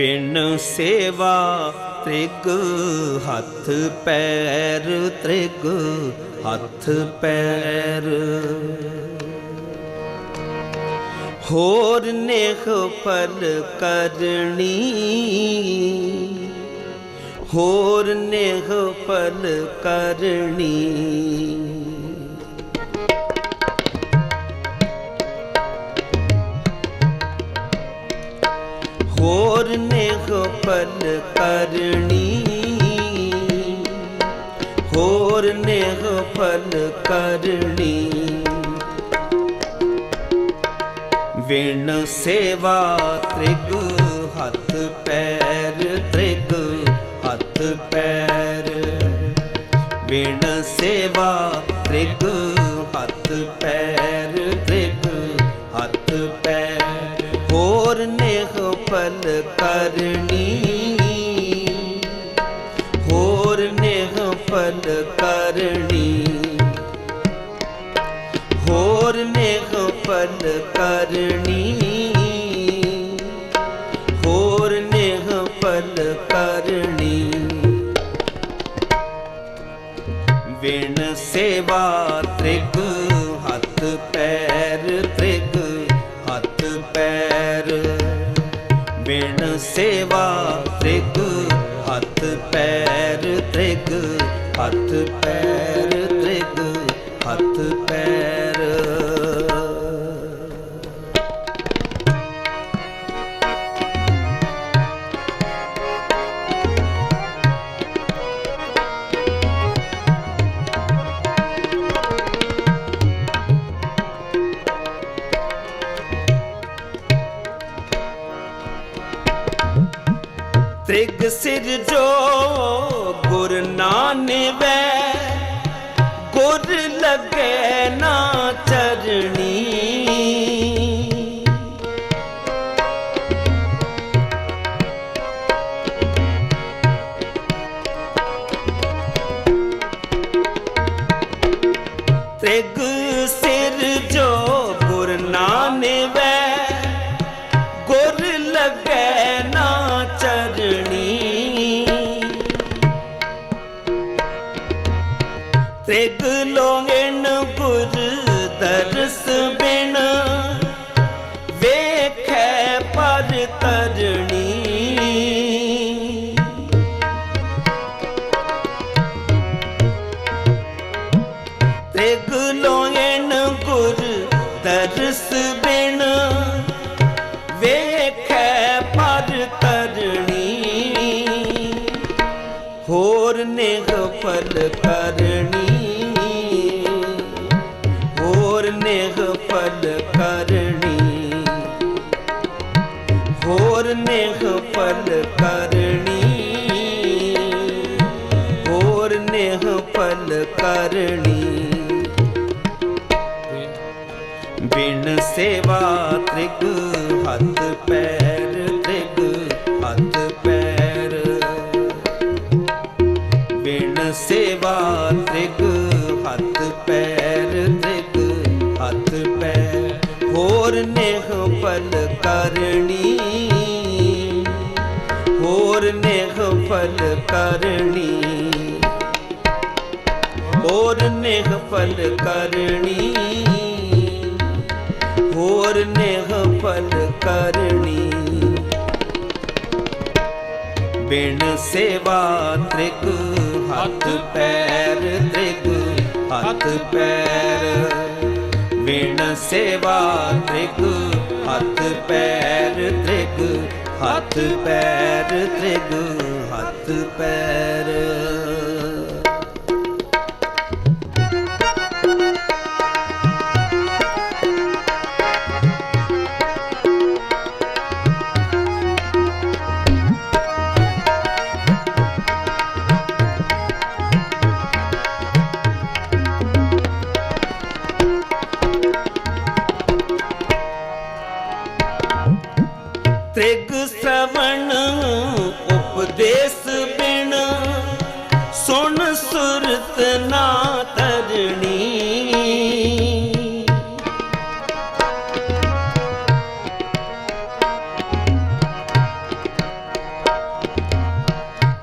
ਵਿਣ ਸੇਵਾ ਤ੍ਰਿਗ ਹੱਥ ਪੈਰ ਤ੍ਰਿਗ ਹੱਥ ਪੈਰ। ਹੋਰ ਨੇਖ ਫਲ ਕਰਨੀ, ਹੋਰ ਨੇਹ ਫਲ ਕਰਨੀ। ਹੋਰ ਨੇਹ ਫਲ ਕਰਨੀ। ਹੋਰ ਨੇਹ ਫਲ ਕਰਨੀ। ਵਿਣ ਸੇਵਾ ਤ੍ਰਿਗ ਹੱਥ ਪੈਰ, ਤ੍ਰਿਗ ਹੱਥ ਪੈਰ। ਵਿਣ ਸੇਵਾ ਤ੍ਰਿਗ ਹੱਥ ਪੈਰ। ਨੇਹ ਕਰਨੀ। ਹੋਰ ਨੇਹ ਫਲ ਕਰਨੀ। ਹੋਰ ਨੇਹ ਫਲ ਕਰਨੀ। ਹੱਥ ਪੈਰ। ਤ੍ਰਿਗ ਸਿਰ ਜੋ ਗੁਰ ਨਾਨਵੈ ਗੁਰ ਲਗੇ ਨਾ ਤ੍ਰਿਗ ਲੋਗਣ ਗੁਰ ਦਰਸ ਬਿਨ। ਵੇਖੈ ਪਰ ਤਰਣੀ। ਹੋਰ ਨੇਹ ਫਲ ਕਰਨੀ ਹੋਰ ਨੇਹ ਫਲ ਕਰਨੀ ਹੋਰ ਨੇਹ ਫਲ ਕਰਨੀ ਸੇਵਾ ਤ੍ਰਿਗ ਹੱਥ ਪੈਰ, ਤ੍ਰਿਗ ਹੱਥ ਪੈਰ। ਬਿਨ ਸੇਵਾ ਤ੍ਰਿਗ ਹੱਥ ਪੈਰ, ਤ੍ਰਿਗ ਹੱਥ ਪੈਰ। ਹੋਰ ਨੇਹ ਫਲ ਕਰਨੀ, ਹੋਰ ਨੇਹ ਫਲ ਕਰਨੀ। ਹੋਰ ਨੇਹ ਫਲ ਕਰਨੀ ਕਰਨੀ। ਬਿਨ ਸੇਵਾ ਤ੍ਰਿਗ ਹੱਥ ਪੈਰ ਤ੍ਰਿਗ ਹੱਥ ਪੈਰ। ਬਿਨ ਸੇਵਾ ਤ੍ਰਿਗ ਹੱਥ ਪੈਰ ਤ੍ਰਿਗ ਹੱਥ ਪੈਰ ਤ੍ਰਿਗ ਹੱਥ ਪੈਰ।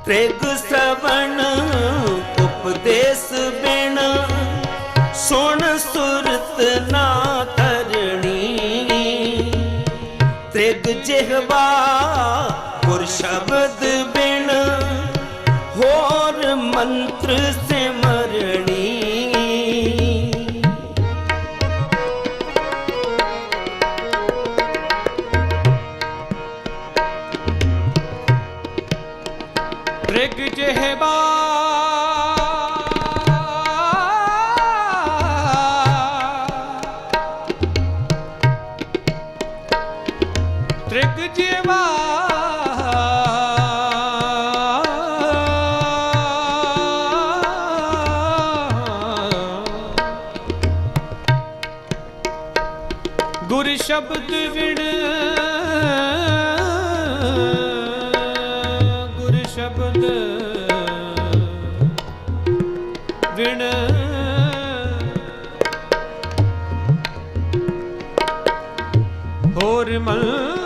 ਤ੍ਰਿਗ ਸਵਣ ਉਪਦੇਸ ਬਿਨ। ਸੁਣ ਸੁਰਤ ਨਾ ਤਰਣੀ ਤ੍ਰਿਗ ਜਿਹਵਾ ਗੁਰ ਸ਼ਬਦ ਬਿਨ। ਹੋਰ ਮੰਤਰ ਸਿਮਰਣੀ ਤ੍ਰਿਗ ਜਿਹਬਾ ਗੁਰ ਸ਼ਬਦ ਵਿਣ। ਗੁਰ ਸ਼ਬਦ ਵਿਣ। ਹੋਰ ਮੰਤਰ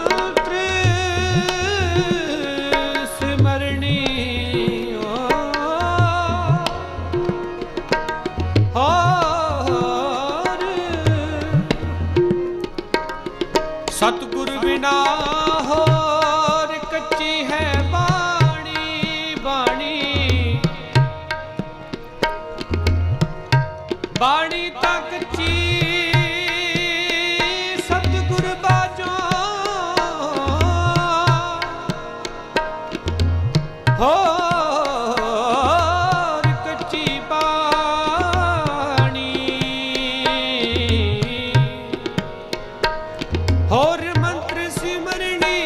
ਹੋਰ ਮੰਤਰ ਸਿਮਰਣੀ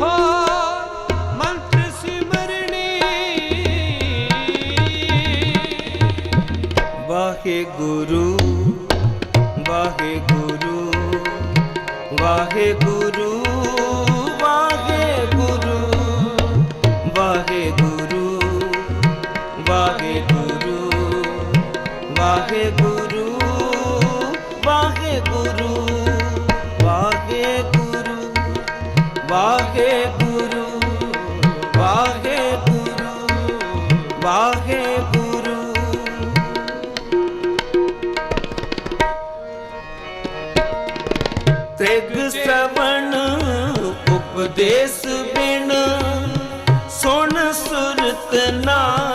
ਹੋਰ ਮੰਤਰ ਸਿਮਰਣੀ ਵਾਹਿਗੁਰੂ ਵਾਹਿਗੁਰੂ ਵਾਹਿਗੁਰੂ ਵਾਹਿਗੁਰੂ ਵਾਹਿਗੁਰੂ ਵਾਹਿਗੁਰੂ ਵਾਹਿਗੁਰੂ ਵਾਹਿਗੁਰੂ। ਵਾਹਿਗੁਰੂ ਵਾਹਿਗੁਰੂ ਵਾਹਿਗੁਰੂ ਤ੍ਰਿਗ ਸਵਣ ਉਪਦੇਸ ਬਿਨ ਸੁਣ ਸੁਰਤ ਨਾ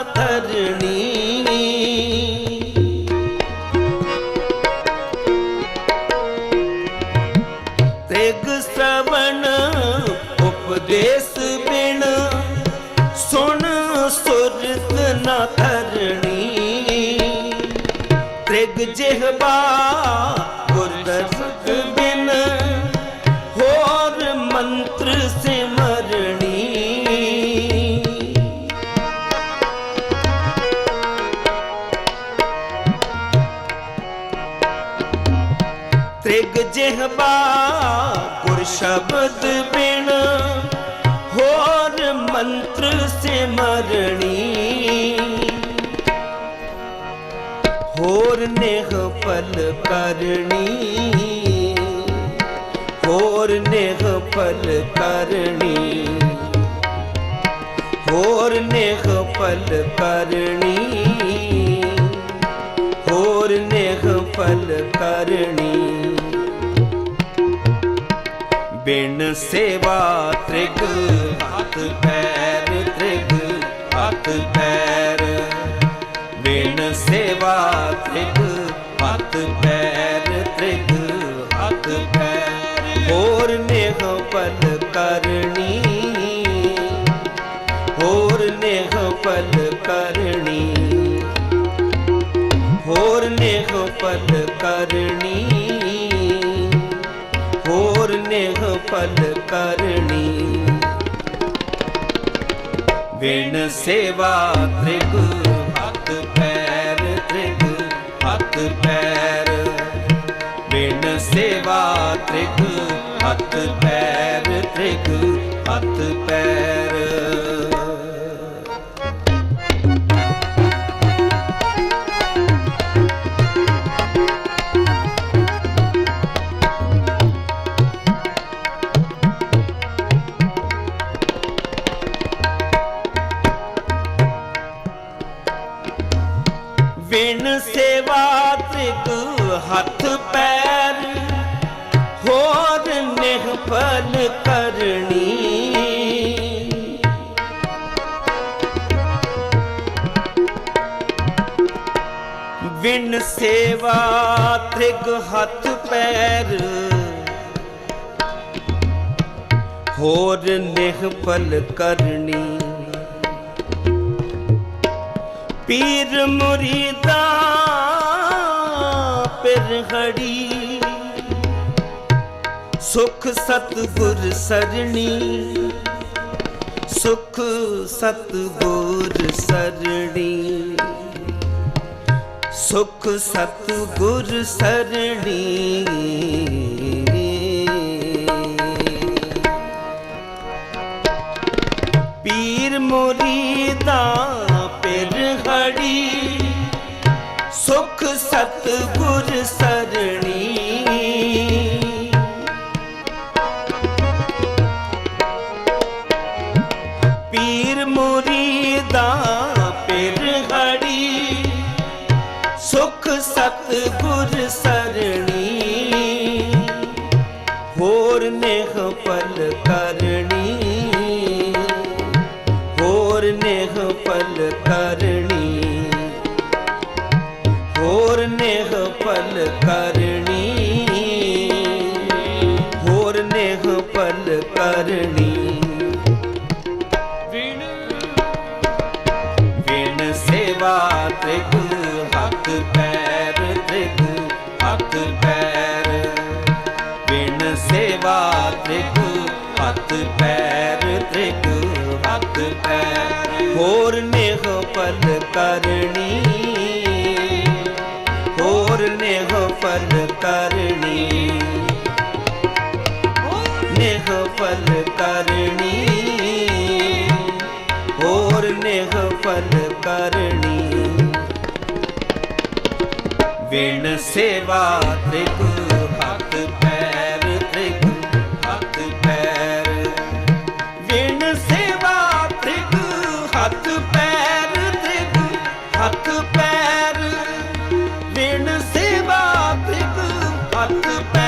ਸ਼ਬਦ ਬਿਨ ਹੋਰ ਮੰਤਰ ਸਿਮਰਣੀ ਹੋਰ ਨੇਹ ਪਲ ਕਰਨੀ ਹੋਰ ਨੇਹ ਪਲ ਕਰਨੀ ਹੋਰ ਨੇਹ ਪਲ ਕਰਨੀ ਹੋਰ ਨੇਹ ਪਲ ਕਰਨੀ ਬਿਨ ਸੇਵਾ ਤ੍ਰਿਗ, ਹੱਥ ਪੈਰ ਤ੍ਰਿਗ, ਹੱਥ ਪੈਰ। ਬਿਨ ਸੇਵਾ ਤ੍ਰਿਗ, ਹੱਥ ਪੈਰ ਤ੍ਰਿਗ, ਹੱਥ ਪੈਰ। ਹੋਰ ਨੇਹ ਪਲ ਕਰਨੀ, ਹੋਰ ਨੇਹ ਪਲ ਕਰਨੀ। ਹੋਰ ਨੇਹ ਪਲ ਕਰਨੀ। ਹੋਰ ਨੇਹ ਪਲ ਕਰਨੀ। ਬਿਨ ਸੇਵਾ ਤ੍ਰਿਗ, ਹੱਥ ਪੈਰ ਤ੍ਰਿਗ, ਹੱਥ ਪੈਰ। ਬਿਨ ਸੇਵਾ ਤ੍ਰਿਗ, ਹੱਥ ਪੈਰ ਤ੍ਰਿਗ, ਹੱਥ ਪੈਰ। ਨਿਹ ਕਰਨੀ ਵਿਣ ਸੇਵਾ ਤ੍ਰਿਗ ਹੱਥ ਪੈਰ ਹੋਰ ਨਿਹਫਲ ਕਰਨੀ ਪੀਰ ਮੁਰੀਦਾ ਪਿਰ ਹੜੀ ਸੁਖ ਸਤਗੁਰ ਸਰਣੀ। ਸੁਖ ਸਤਗੁਰ ਸਰਣੀ। ਸੁਖ ਸਤਗੁਰ ਸਰਣੀ। ਪੀਰ ਮੁਰੀਦਾ ਪਿਰ ਹੜੀ। ਸੁਖ ਸਤਗੁਰ ਸਰਣੀ। ਹੋਰ ਨੇਹ ਪਲ ਕਰਨੀ ਹੋਰ ਨੇਹ ਪਲ ਕਰਨੀ ਹੋਰ ਨੇਹ ਪਲ ਕਰਨੀ। ਹੱਥ ਪੈਰ ਹੋਰ ਨੇਹ ਪਲ ਕਰਨੀ। ਹੋਰ ਨੇਹ ਪਲ ਕਰਨੀ। ਨੇਹ ਪਲ ਕਰਨੀ। ਹੋਰ ਨੇਹ ਪਲ ਕਰਨੀ। ਵਿਣ ਸੇਵਾ ਤ੍ਰਿਗ ਹੱਥ ਹੱਥ ਪੈਰ